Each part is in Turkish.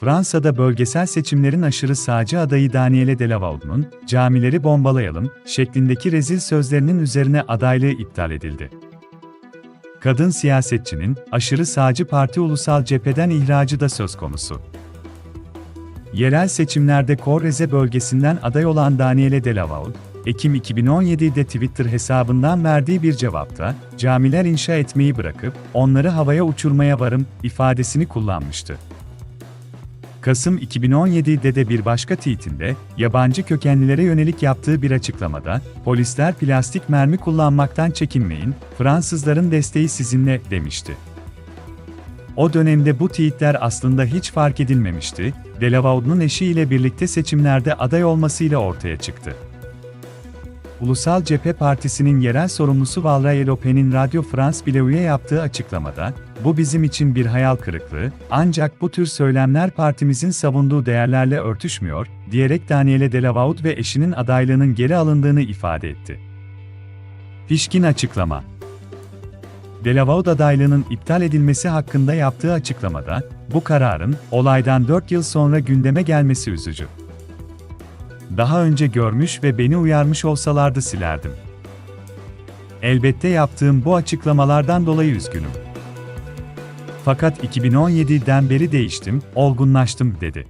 Fransa'da bölgesel seçimlerin aşırı sağcı adayı Daniele Delavaud'un, camileri bombalayalım, şeklindeki rezil sözlerinin üzerine adaylığı iptal edildi. Kadın siyasetçinin, aşırı sağcı parti ulusal cepheden ihracı da söz konusu. Yerel seçimlerde Correze bölgesinden aday olan Daniele Delavaud, Ekim 2017'de Twitter hesabından verdiği bir cevapta, camiler inşa etmeyi bırakıp, onları havaya uçurmaya varım, ifadesini kullanmıştı. Kasım 2017'de de bir başka tweetinde, yabancı kökenlilere yönelik yaptığı bir açıklamada, polisler plastik mermi kullanmaktan çekinmeyin, Fransızların desteği sizinle, demişti. O dönemde bu tweetler aslında hiç fark edilmemişti, Delavaud'un eşiyle birlikte seçimlerde aday olmasıyla ortaya çıktı. Ulusal Cephe Partisi'nin yerel sorumlusu Valraye Lope'nin Radio France Bleu'ye yaptığı açıklamada, bu bizim için bir hayal kırıklığı, ancak bu tür söylemler partimizin savunduğu değerlerle örtüşmüyor, diyerek Daniele Delavaud ve eşinin adaylığının geri alındığını ifade etti. Pişkin açıklama Delavaud adaylığının iptal edilmesi hakkında yaptığı açıklamada, bu kararın, olaydan 4 yıl sonra gündeme gelmesi üzücü. Daha önce görmüş ve beni uyarmış olsalardı silerdim. Elbette yaptığım bu açıklamalardan dolayı üzgünüm. Fakat 2017'den beri değiştim, olgunlaştım, dedi.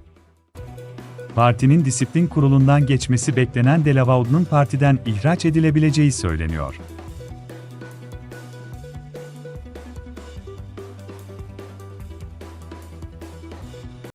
Partinin disiplin kurulundan geçmesi beklenen Delavaud'un partiden ihraç edilebileceği söyleniyor.